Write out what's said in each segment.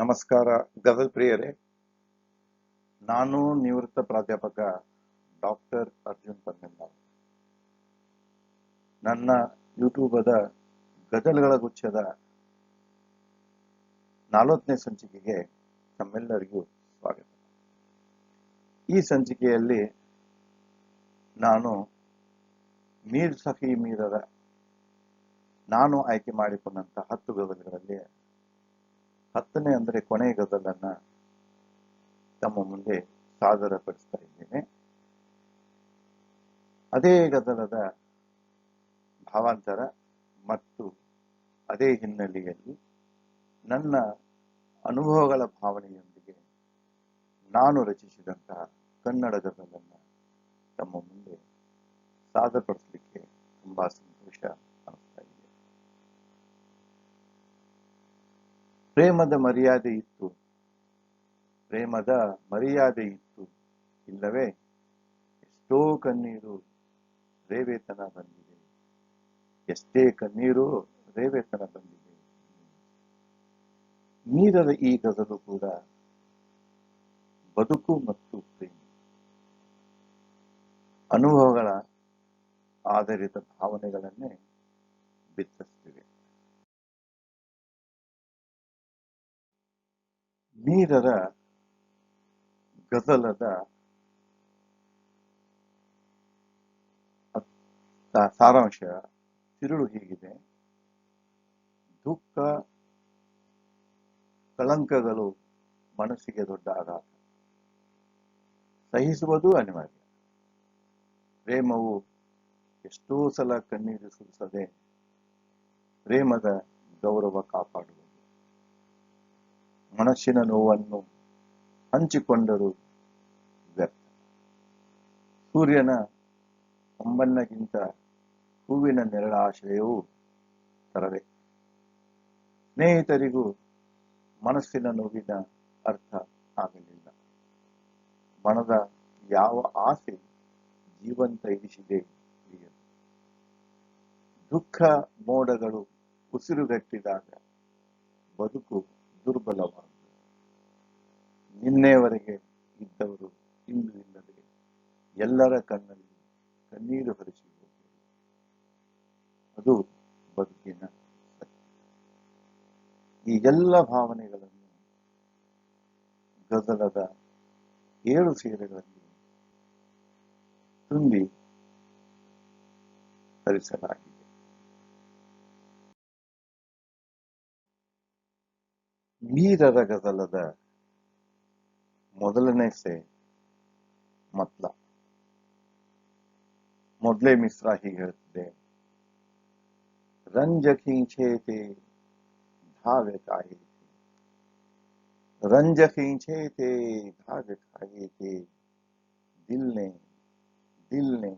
ನಮಸ್ಕಾರ, ಗಜಲ್ ಪ್ರಿಯರೇ. ನಾನು ನಿವೃತ್ತ ಪ್ರಾಧ್ಯಾಪಕ ಡಾಕ್ಟರ್ ಅರ್ಜುನ್ ಪನ್ನೆಲ್ಲ ನನ್ನ ಯೂಟ್ಯೂಬದ ಗದಲ್ಗಳ ಗುಚ್ಛದ ನಾಲ್ವತ್ತನೇ ಸಂಚಿಕೆಗೆ ತಮ್ಮೆಲ್ಲರಿಗೂ ಸ್ವಾಗತ. ಈ ಸಂಚಿಕೆಯಲ್ಲಿ ನಾನು ಮೀರ್ ಸಫಿ ಮೀರರ ನಾನು ಆಯ್ಕೆ ಮಾಡಿಕೊಂಡಂತಹ ಹತ್ತು ಗಜಲ್ಗಳಲ್ಲಿ ಹತ್ತನೇ ಅಂದ್ರೆ ಕೊನೆಯ ಗದಲನ್ನ ತಮ್ಮ ಮುಂದೆ ಸಾದರಪಡಿಸ್ತಾ ಇದ್ದೇನೆ. ಅದೇ ಗದಲದ ಭಾವಾಂತರ ಮತ್ತು ಅದೇ ಹಿನ್ನೆಲೆಯಲ್ಲಿ ನನ್ನ ಅನುಭವಗಳ ಭಾವನೆಯೊಂದಿಗೆ ನಾನು ರಚಿಸಿದಂತಹ ಕನ್ನಡ ಗದಲನ್ನು ತಮ್ಮ ಮುಂದೆ ಸಾದರಪಡಿಸಲಿಕ್ಕೆ ತುಂಬಾ ಪ್ರೇಮದ ಮರ್ಯಾದೆ ಇತ್ತು. ಪ್ರೇಮದ ಮರ್ಯಾದೆ ಇತ್ತು. ಇಲ್ಲವೇ? ಎಷ್ಟೋ ಕಣ್ಣೀರು ರೇವೇತನ ಬಂದಿದೆ. ಎಷ್ಟೇ ಕಣ್ಣೀರು ರೇವೇತನ ಬಂದಿದೆ. ನೀರದ ಈ ಗದಲು ಕೂಡ ಬದುಕು ಮತ್ತು ಪ್ರೇಮ. ಅನುಭವಗಳ ಆಧಾರಿತ ಭಾವನೆಗಳನ್ನೇ ಬಿತ್ತಿಸ್ತಿವೆ ನೀರರ ಅರ್ಥ- ಸಾರಾಂಶ, ತಿರುಳು ಹೀಗಿದೆ. ದುಃಖ, ಕಳಂಕಗಳು ಮನಸ್ಸಿಗೆ ದೊಡ್ಡ ಆಘಾತ. ಸಹಿಸುವುದು ಅನಿವಾರ್ಯ. ಪ್ರೇಮವು ಎಷ್ಟೋ ಸಲ ಕಣ್ಣೀರು ಸುರಿಸದೆ ಪ್ರೇಮದ ಗೌರವ ಕಾಪಾಡುವುದು. ಮನಸ್ಸಿನ ನೋವನ್ನು ಹಂಚಿಕೊಂಡರು ವ್ಯರ್ಥ. ಸೂರ್ಯನ ಹೊಂಬಣ್ಣಗಿಂತ ಹೂವಿನ ನೆರಳಾಶ್ರಯವೂ ತರವೇ. ಸ್ನೇಹಿತರಿಗೂ ಮನಸ್ಸಿನ ನೋವಿನ ಅರ್ಥ ಆಗಲಿಲ್ಲ. ಮನದ ಯಾವ ಆಸೆ ಜೀವಂತ ಇರಿಸಿದೆ ದುಃಖ ಮೋಡಗಳು ಉಸಿರುಗಟ್ಟಿದಾಗ ಬದುಕು ದುರ್ಬಲವಾಗುವುದು ನಿನ್ನೆಯವರೆಗೆ ಇದ್ದವರು ಇಂದು ಇಲ್ಲದೆ ಎಲ್ಲರ ಕಣ್ಣಲ್ಲಿ ಕಣ್ಣೀರು ಹರಿಸಿ ಹೋಗುವುದು ಅದು ಬದುಕಿನ ಈ ಎಲ್ಲ ಭಾವನೆಗಳನ್ನು ಗದಲದ ಏಳು ಸೀರೆಗಳಲ್ಲಿ ತುಂಬಿ ಹರಿಸಲಾಗಿದೆ. ಮೀರರ ಗಜಲದ ಮೊದಲನೇ ಸೆ ಮತ್ಲ ಮೊದಲೇ ಮಿಶ್ರ ಹೀಗೆ ಹೇಳ್ತಿದೆ ರಂಜ ಖೀಂಚೆ ತೆ धावे खाए थे रंज खींचे थे धाग खाए थे दिल ने दिल ने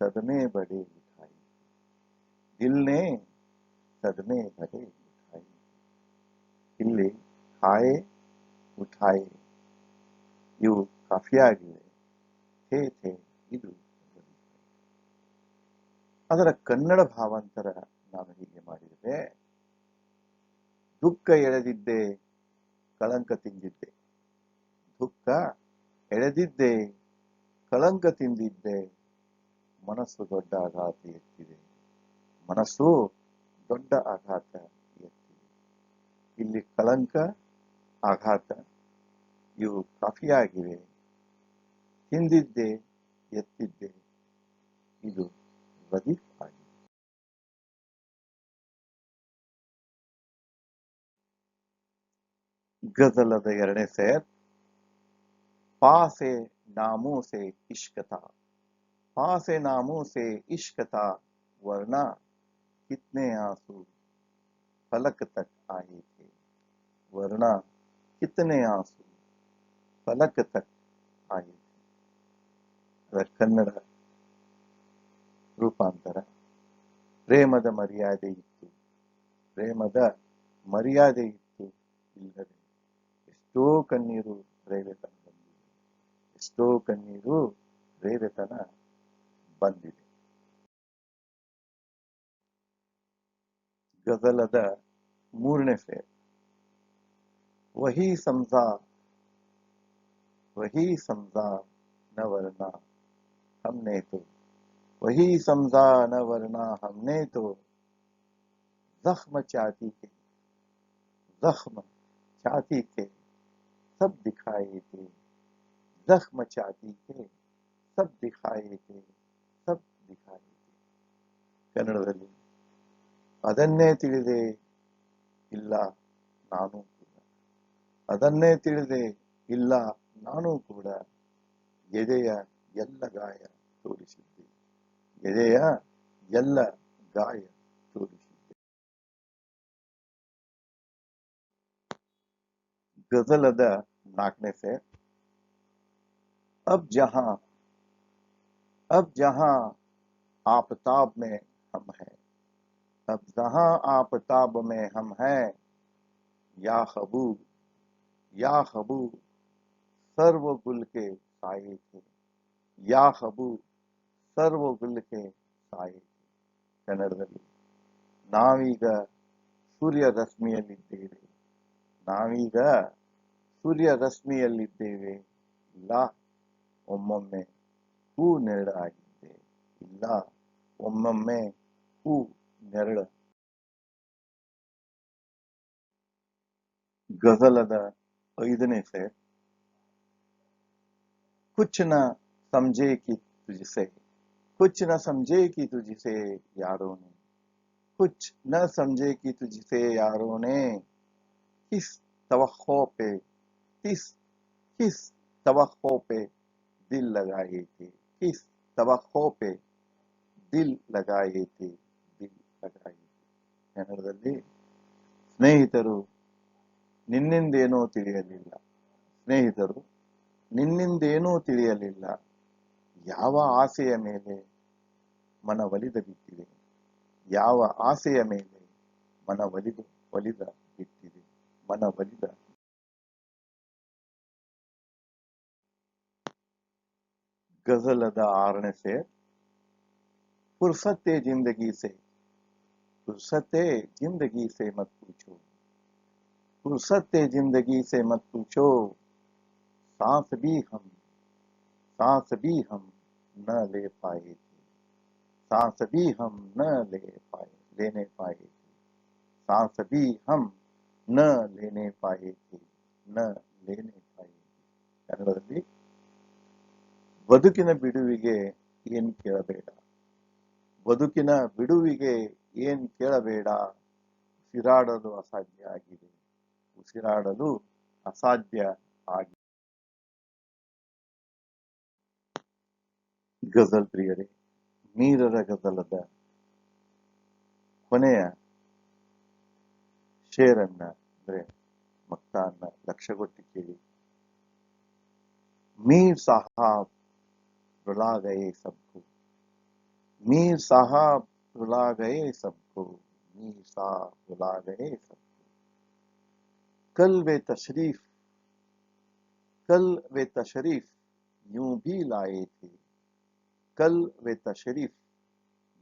सदमे बड़े उठाए दिल ने सदमे बड़े उठाए ಇಲ್ಲಿ ಹಾಯೆ, ಉಠಾಯೆ. ಇವು ಕಾಫಿಯಾಗಿವೆ. ಥೇ ಥೇ, ಇದು ಅದರ ಕನ್ನಡ ಭಾವಾಂತರ ನಾನು ಹೀಗೆ ಮಾಡಿದರೆ ದುಃಖ ಎಳೆದಿದ್ದೆ, ಕಳಂಕ ತಿಂದಿದ್ದೆ. ದುಃಖ ಎಳೆದಿದ್ದೆ, ಕಳಂಕ ತಿಂದಿದ್ದೆ, ಮನಸ್ಸು ದೊಡ್ಡ ಆಘಾತ ಎತ್ತಿದೆ. ಮನಸ್ಸು ದೊಡ್ಡ ಆಘಾತ ಇಲ್ಲಿ ಕಳಂಕ, ಆಘಾತ, ಇವು ಕಾಫಿಯಾಗಿವೆ. ಹಿಂದಿದ್ದೆ ಎತ್ತಿದ್ದೆ. ಇದು ರದೀಫ್ ಆಗಿದೆ. ಗಜಲದ ಎರಡನೇ ಸೇರ್. ಪಾಸೆ ನಾಮೂಸೆ ಇಷ್ಕತ. ಪಾಸೆ ನಾಮೂಸೆ ಇಷ್ಕತ ವರ್ಣ ಕಿತ್ನೆ ಆಸು ಫಲಕ ತಕ್ ಆಯೇ वरना कितने आंसू फलक तक आए थे ಅದರ ಕನ್ನಡ ರೂಪಾಂತರ ಪ್ರೇಮದ ಮರ್ಯಾದೆ ಇತ್ತು ಪ್ರೇಮದ ಮರ್ಯಾದೆ ಇತ್ತು ಇಲ್ಲದೆ ಎಷ್ಟೋ ಕಣ್ಣೀರು ರೇವೆತನ ಬಂದಿದೆ ಎಷ್ಟೋ ಕಣ್ಣೀರು ರೇವೆತನ ಬಂದಿದೆ ಗಜಲದ ಮೂರನೇ ಫೇರ್ वही समझा वही समझा न वरना हमने तो वही समझा न वरना हमने तो जख्म चाहती के जख्म छाती के सब दिखाए थे जख्म छाती के सब दिखाए थे सब दिखाए थे ಕನ್ನಡದಲ್ಲಿ ಅದನ್ನೇ ತಿಳಿದೆ ಇಲ್ಲ ನಾನು ಕೂಡ ಅದನ್ನೇ ತಿಳಿದೆ ಇಲ್ಲ ನಾನು ಕೂಡ ಎದೆಯ ಎಲ್ಲ ಗಾಯ ತೋರಿಸಿದ್ದೆ ಎದೆಯ ಎಲ್ಲ ಗಾಯ ತೋರಿಸಿದ್ದೆ ಗಜಲದ ನಾಲ್ಕನೇ से अब जहां अब जहां आफताब में हम हैं अब जहां आफताब में हम हैं या खबूब या खबूब सर्व गुल के साए थे या खबूब ಸರ್ವ ಗುಲ್ಕೆ ಸಾಯಿ ಕನ್ನಡದಲ್ಲಿ ನಾವೀಗ ಸೂರ್ಯ ರಶ್ಮಿಯಲ್ಲಿದ್ದೇವೆ ನಾವೀಗ ಸೂರ್ಯ ರಶ್ಮಿಯಲ್ಲಿದ್ದೇವೆ ಇಲ್ಲ ಒಮ್ಮೊಮ್ಮೆ ಹೂ ನೆರಳಾಗಿದ್ದೆ ಇಲ್ಲ ಒಮ್ಮೊಮ್ಮೆ ಹೂ ನೆರಳ ಗಜಲದ ಐದನೇ से कुछ न समझे कि तुझसे कुछ न समझे कि तुझसे यारों ने कुछ न समझे कि तुझसे यारों ने किस तवक्को पे किस किस तवक्को पे दिल लगाए थे किस तवक्को पे ದಿಲ್ ಲಗಾಯೇ थे ದಿಲ್ ಲಗಾಯೇ थे ಕನ್ನಡದಲ್ಲಿ ಸ್ನೇಹಿತರು ನಿನ್ನಿಂದೇನೋ ತಿಳಿಯಲಿಲ್ಲ ಸ್ನೇಹಿತರು ನಿನ್ನಿಂದೇನೂ ತಿಳಿಯಲಿಲ್ಲ ಯಾವ ಆಸೆಯ ಮೇಲೆ ಮನ ಒಲಿದ ಬಿಟ್ಟಿದೆ ಯಾವ ಆಸೆಯ ಮೇಲೆ ಮನ ಒಲಿದ ಒಲಿದ ಬಿಟ್ಟಿದೆ ಮನ ಒಲಿದ ಗಜಲದ ಆರನೇ से फुर्सत जिंदगी से फुर्सत जिंदगी से मत पूछो फुर्सत जिंदगी से मत पूछो सांस भी हम सांस भी हम न ले पाए थे सांस भी हम न ले पाए लेने पाए थे सांस भी हम न लेने पाए थे न लेने पाए थे ಕನ್ನಡದಲ್ಲಿ ಬದುಕಿನ ಬಿಡುವಿಗೆ ಏನ್ ಕೇಳಬೇಡ ಬದುಕಿನ ಬಿಡುವಿಗೆ ಏನ್ ಕೇಳಬೇಡ ಉಸಿರಾಡಲು ಅಸಾಧ್ಯ ಆಗಿದೆ ಉಸಿರಾಡಲು ಅಸಾಧ್ಯ ಆಗಿದೆ. ಗಜಲ್ ಪ್ರಿಯರೇ, ಮೀರರ ಗಜಲದ ಕೊನೆಯ ಶೇರನ್ನ, ಅಂದ್ರೆ ಮಕ್ತಾನ್ನ ಲಕ್ಷ್ಯಗೊಟ್ಟು ಕೇಳಿ. ಮೀರ್ ಸಾಹಾಬ್ ರುಳಾಗಯೇ ಸಬ್ಬು ಮೀರ್ ಸಾಹಾಬ್ ರುಳಾಗಯೇ ಸಬ್ಬು ಮೀರ್ ಸಾಹ್ ರುಳಾಗಯೇ ಸಬ್ಬು कल वे तशरीफ कल वे तशरीफ यूं भी लाए थे कल वे तशरीफ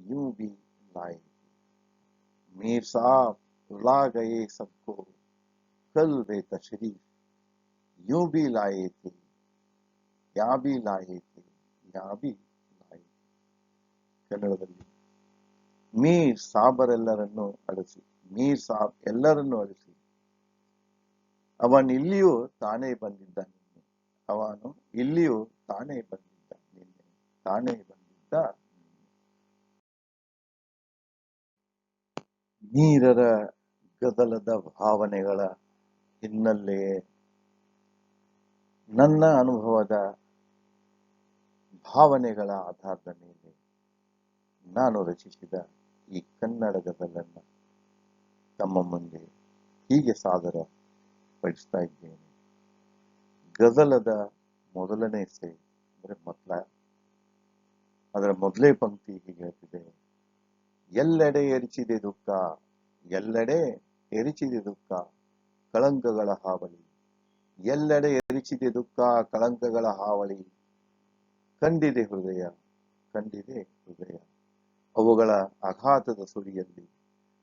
यूं भी लाए थे मीर साहब रुला गए सबको कल वे तशरीफ यूं भी लाए थे ಯಾ ಬಿ ಲಾಯಿತಿ ಯಾ ಬಿ ಲಾಯಿತಿ ಕನ್ನಡದಲ್ಲಿ ಮೀರ್ ಸಾಬರೆಲ್ಲರನ್ನು ಅಳಿಸಿ ಮೀರ್ ಸಾಬ್ ಎಲ್ಲರನ್ನು ಅಳಿಸಿ ಅವನು ಇಲ್ಲಿಯೂ ತಾನೇ ಬಂದಿದ್ದ ನಿನ್ನೆ. ಅವನು ಇಲ್ಲಿಯೂ ತಾನೇ ಬಂದಿದ್ದ ನಿನ್ನೆ. ತಾನೇ ಬಂದಿದ್ದ ನೀರರ ಗದಲದ ಭಾವನೆಗಳ ಹಿನ್ನೆಲೆಯೇ ನನ್ನ ಅನುಭವದ ಭಾವನೆಗಳ ಆಧಾರದ ಮೇಲೆ ನಾನು ರಚಿಸಿದ ಈ ಕನ್ನಡ ಗದಲನ್ನು ತಮ್ಮ ಮುಂದೆ ಹೀಗೆ ಸಾದರ ಪಡಿಸ್ತಾ ಇದ್ದೇನೆ. ಗಜಲದ ಮೊದಲನೇ ಸೆ ಅಂದ್ರೆ ಮೊದಲ. ಅದರ ಮೊದಲೇ ಪಂಕ್ತಿ ಹೀಗೆ ಹೇಳ್ತಿದೆ. ಎಲ್ಲೆಡೆ ಎರಿಚಿದೆ ದುಃಖ, ಎಲ್ಲೆಡೆ ಎರಿಚಿದೆ ದುಃಖ, ಕಳಂಕಗಳ ಹಾವಳಿ. ಎಲ್ಲೆಡೆ ಎರಿಚಿದೆ ದುಃಖ, ಕಳಂಕಗಳ ಹಾವಳಿ. ಕಂಡಿದೆ ಹೃದಯ ಕಂಡಿದೆ ಹೃದಯ. ಅವುಗಳ ಆಘಾತದ ಸುರಿಯಲ್ಲಿ,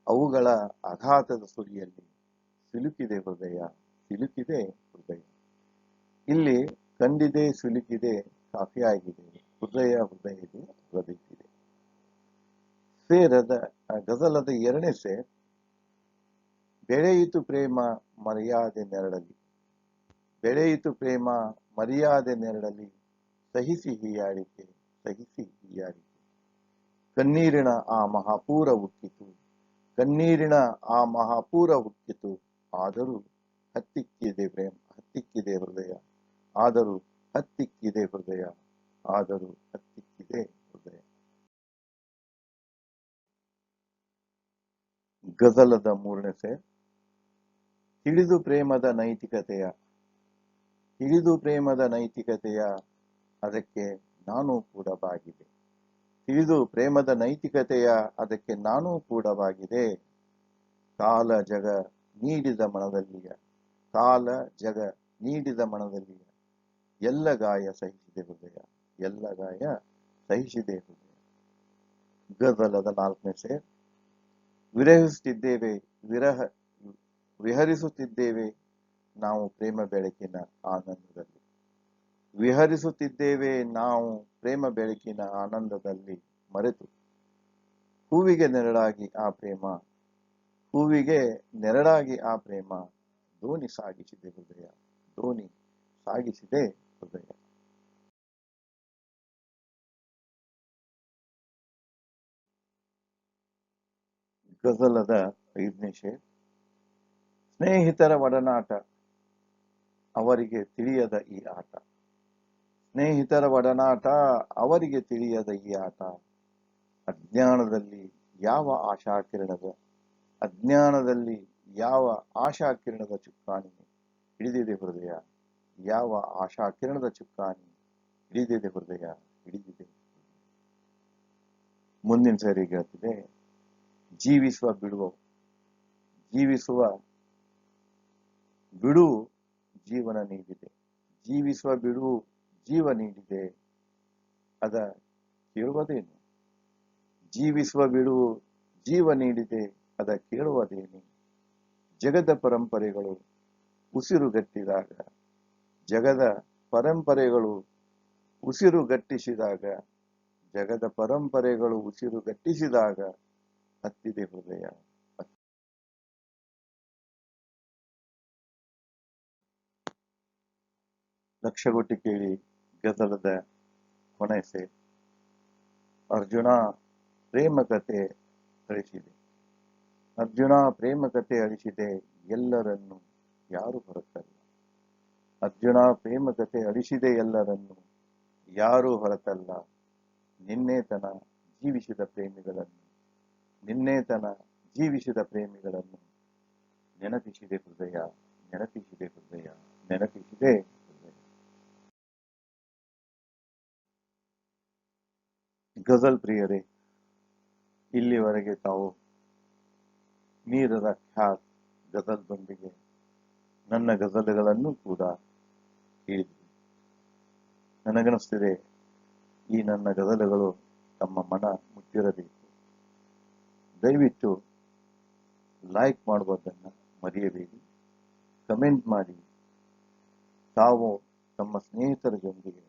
ಅವುಗಳ ಆಘಾತದ ಸುರಿಯಲ್ಲಿ ಸಿಲುಕಿದೆ ಹೃದಯ. ಸಿಲುಕಿದೆ ಹೃದಯ. ಇಲ್ಲಿ ಕಂಡಿದೆ, ಸಿಲುಕಿದೆ, ಕಾಫಿ ಆಗಿದೆ, ಹೃದಯ ಹೃದಯ ಇದೆ ಹೃದಯಿಸಿದೆ ಸೇರದ ಗಜಲದ ಎರಡನೇ ಸೇರ್, ಬೆಳೆಯಿತು ಪ್ರೇಮ ಮರ್ಯಾದೆ ನೆರಳಲಿ. ಬೆಳೆಯಿತು ಪ್ರೇಮ ಮರ್ಯಾದೆ ನೆರಳಲಿ, ಸಹಿಸಿ ಹೀಯಾಡಿಕೆ ಸಹಿಸಿ ಹೀಯಾಡಿಕೆ ಕಣ್ಣೀರಿನ ಆ ಮಹಾಪೂರ ಹುಟ್ಟಿತು, ಕಣ್ಣೀರಿನ ಆ ಮಹಾಪೂರ ಹುಟ್ಟಿತು, ಆದರೂ ಹತ್ತಿಕ್ಕಿದೆ ಪ್ರೇಮ, ಹತ್ತಿಕ್ಕಿದೆ ಹೃದಯ. ಆದರೂ ಹತ್ತಿಕ್ಕಿದೆ ಹೃದಯ, ಆದರೂ ಹತ್ತಿಕ್ಕಿದೆ ಹೃದಯ. ಗಜಲದ ಮೂರನೇ ಸೇರ್ ತಿಳಿದು ಪ್ರೇಮದ ನೈತಿಕತೆಯ, ತಿಳಿದು ಪ್ರೇಮದ ನೈತಿಕತೆಯ ಅದಕ್ಕೆ ನಾನು ಕೂಡ ಬಾಗಿದೆ. ತಿಳಿದು ಪ್ರೇಮದ ನೈತಿಕತೆಯ ಅದಕ್ಕೆ ನಾನು ಕೂಡ ಬಾಗಿದೆ. ಕಾಲ ಜಗ ನೀಡಿದ ಮನದಲ್ಲಿಯ ಕಾಲ ಜಗ ನೀಡಿದ ಮನದಲ್ಲಿ ಎಲ್ಲ ಗಾಯ ಸಹಿಸಿದೆ ಹೃದಯ, ಎಲ್ಲ ಗಾಯ ಸಹಿಸಿದೆ ಹೃದಯ. ಗದಲದ ನಾಲ್ಕನೇ ಸೇರ್. ವಿರಹಿಸುತ್ತಿದ್ದೇವೆ, ವಿರಹ, ವಿಹರಿಸುತ್ತಿದ್ದೇವೆ ನಾವು ಪ್ರೇಮ ಬೆಳಕಿನ ಆನಂದದಲ್ಲಿ. ವಿಹರಿಸುತ್ತಿದ್ದೇವೆ ನಾವು ಪ್ರೇಮ ಬೆಳಕಿನ ಆನಂದದಲ್ಲಿ ಮರೆತು. ಹೂವಿಗೆ ನೆರಳಾಗಿ ಆ ಪ್ರೇಮ, ಹೂವಿಗೆ ನೆರಳಾಗಿ ಆ ಪ್ರೇಮ ದೋಣಿ ಸಾಗಿಸಿದೆ ಹೃದಯ ದೋಣಿ ಸಾಗಿಸಿದೆ ಹೃದಯ ಗಜಲದ ಐದನೇ ಶೇರ್ ಸ್ನೇಹಿತರ ಒಡನಾಟ. ಅವರಿಗೆ ತಿಳಿಯದ ಈ ಆಟ. ಸ್ನೇಹಿತರ ಒಡನಾಟ, ಅವರಿಗೆ ತಿಳಿಯದ ಈ ಆಟ. ಅಜ್ಞಾನದಲ್ಲಿ ಯಾವ ಆಶಾಕಿರಣದ? ಅಜ್ಞಾನದಲ್ಲಿ ಯಾವ ಆಶಾ ಕಿರಣದ ಚುಕ್ಕಾಣಿ ಹಿಡಿದಿದೆ ಹೃದಯ? ಯಾವ ಆಶಾ ಕಿರಣದ ಚುಕ್ಕಾಣಿ ಹಿಡಿದಿದೆ ಹೃದಯ? ಹಿಡಿದಿದೆ ಮುಂದಿನ ಸರಿ ಹೇಳ್ತಿದೆ, ಜೀವಿಸುವ ಬಿಡುವ. ಜೀವಿಸುವ ಬಿಡು ಜೀವನ ನೀಡಿದೆ. ಜೀವಿಸುವ ಬಿಡು ಜೀವ ನೀಡಿದೆ. ಅದ ಕೇಳುವುದೇನು? ಜೀವಿಸುವ ಬಿಡು ಜೀವ ನೀಡಿದೆ. ಅದ ಕೇಳುವುದೇನು? ಜಗದ ಪರಂಪರೆಗಳು ಉಸಿರುಗಟ್ಟಿದಾಗ ಜಗದ ಪರಂಪರೆಗಳು ಉಸಿರುಗಟ್ಟಿಸಿದಾಗ ಜಗದ ಪರಂಪರೆಗಳು ಉಸಿರುಗಟ್ಟಿಸಿದಾಗ ಹತ್ತಿದೆ ಹೃದಯ. ಲಕ್ಷಗೊಟ್ಟಿ ಕೇಳಿ ಗದಲದ ಕೊನೆಸೆ. ಅರ್ಜುನ ಪ್ರೇಮ ಕಥೆ ಅಳಿಸಿದೆ ಅರ್ಜುನ ಪ್ರೇಮ ಕಥೆ ಅಳಿಸಿದೆ, ಎಲ್ಲರನ್ನು ಯಾರು ಹೊರತಲ್ಲ. ಅರ್ಜುನ ಪ್ರೇಮ ಕಥೆ ಅಳಿಸಿದೆ, ಎಲ್ಲರನ್ನು ಯಾರೂ ಹೊರತಲ್ಲ. ನಿನ್ನೇತನ ಜೀವಿಸಿದ ಪ್ರೇಮಿಗಳನ್ನು ನಿನ್ನೇತನ ಜೀವಿಸಿದ ಪ್ರೇಮಿಗಳನ್ನು ನೆನಪಿಸಿದೆ ಹೃದಯ ನೆನಪಿಸಿದೆ ಹೃದಯ, ನೆನಪಿಸಿದೆ ಗಜಲ್ ಪ್ರಿಯರೇ, ಇಲ್ಲಿವರೆಗೆ ತಾವು ಮೀರದ ಖ್ಯಾತ್ ಗದಲ್ದೊಂದಿಗೆ ನನ್ನ ಗದಲುಗಳನ್ನು ಕೂಡ ಕೇಳಿದ್ರಿ ನನಗನಿಸ್ತಿದೆ, ಈ ನನ್ನ ಗದಲುಗಳು ತಮ್ಮ ಮನ ಮುಟ್ಟಿರಬೇಕು. ದಯವಿಟ್ಟು ಲೈಕ್ ಮಾಡುವುದನ್ನು ಮರೆಯಬೇಡಿ. ಕಮೆಂಟ್ ಮಾಡಿ. ತಾವು ತಮ್ಮ ಸ್ನೇಹಿತರ ಜೊತೆಗೆ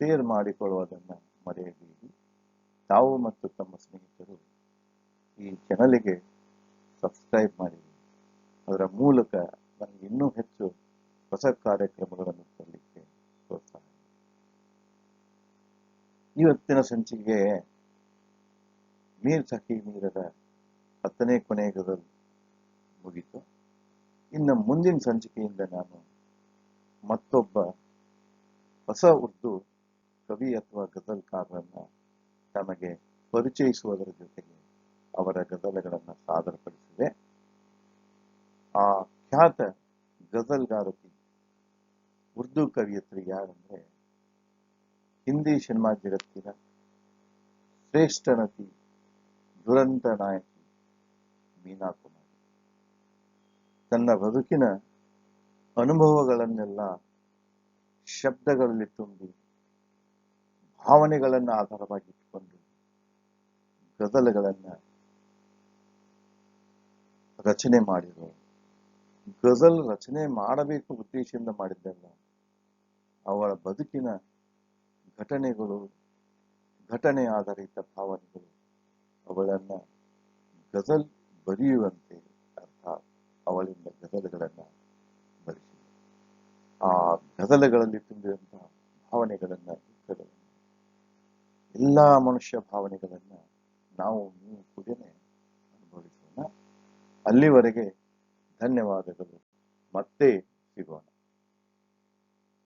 ಶೇರ್ ಮಾಡಿಕೊಳ್ಳುವುದನ್ನು ಮರೆಯಬೇಡಿ. ತಾವು ಮತ್ತು ತಮ್ಮ ಸ್ನೇಹಿತರು ಈ ಚಾನಲಿಗೆ ಸಬ್ಸ್ಕ್ರೈಬ್ ಮಾಡಿ. ಅದರ ಮೂಲಕ ನನಗೆ ಇನ್ನೂ ಹೆಚ್ಚು ಹೊಸ ಕಾರ್ಯಕ್ರಮಗಳನ್ನು ತರಲಿಕ್ಕೆ ಪ್ರೋತ್ಸಾಹ ಇವತ್ತಿನ ಸಂಚಿಕೆ ಮೀರ್ ಸಖಿ ಮೀರದ ಹತ್ತನೇ ಕೊನೆಯ ಗದಲ್ ಮುಗಿತು. ಇನ್ನು ಮುಂದಿನ ಸಂಚಿಕೆಯಿಂದ ನಾನು ಮತ್ತೊಬ್ಬ ಹೊಸ ಉರ್ದು ಕವಿ ಅಥವಾ ಗದಲ್ಕಾರರನ್ನು ತಮಗೆ ಪರಿಚಯಿಸುವುದರ ಜೊತೆಗೆ ಅವರ ಗಜಲ್ಗಳನ್ನು ಸಾದರಪಡಿಸಿದೆ. ಆ ಖ್ಯಾತ ಗಜಲ್ಗಾರತಿ ಉರ್ದು ಕವಿಯತ್ರಿ ಯಾರಂದ್ರೆ ಹಿಂದಿ ಸಿನಿಮಾ ಜಗತ್ತಿನ ಶ್ರೇಷ್ಠ ನಟಿ ದುರಂತ ನಾಯಕಿ ಮೀನಾ ಕುಮಾರಿ. ತನ್ನ ಬದುಕಿನ ಅನುಭವಗಳನ್ನೆಲ್ಲ ಶಬ್ದಗಳಲ್ಲಿ ತುಂಬಿ ಭಾವನೆಗಳನ್ನು ಆಧಾರವಾಗಿಟ್ಟುಕೊಂಡು ಗಜಲ್ಗಳನ್ನು ರಚನೆ ಮಾಡಿರೋ ಗಜಲ್ ರಚನೆ ಮಾಡಬೇಕು ಉದ್ದೇಶದಿಂದ ಮಾಡಿದ್ದಲ್ಲ. ಅವಳ ಬದುಕಿನ ಘಟನೆಗಳು, ಘಟನೆ ಆಧಾರಿತ ಭಾವನೆಗಳು ಅವಳನ್ನ ಗಜಲ್ ಬರೆಯುವಂತೆ ಅರ್ಥಾತ್ ಅವಳಿಂದ ಗಜಲ್ಗಳನ್ನ ಬರೆಸಿದೆ ಆ ಗಜಲ್ಗಳಲ್ಲಿ ತುಂಬಿದಂತಹ ಭಾವನೆಗಳನ್ನ ದುಃಖಗಳನ್ನ ಎಲ್ಲಾ ಮನುಷ್ಯ ಭಾವನೆಗಳನ್ನ ನಾವು ನೀವು ಅನುಭವಿಸೋಣ ಅಲ್ಲಿವರೆಗೆ ಧನ್ಯವಾದಗಳು. ಮತ್ತೆ ಸಿಗೋಣ.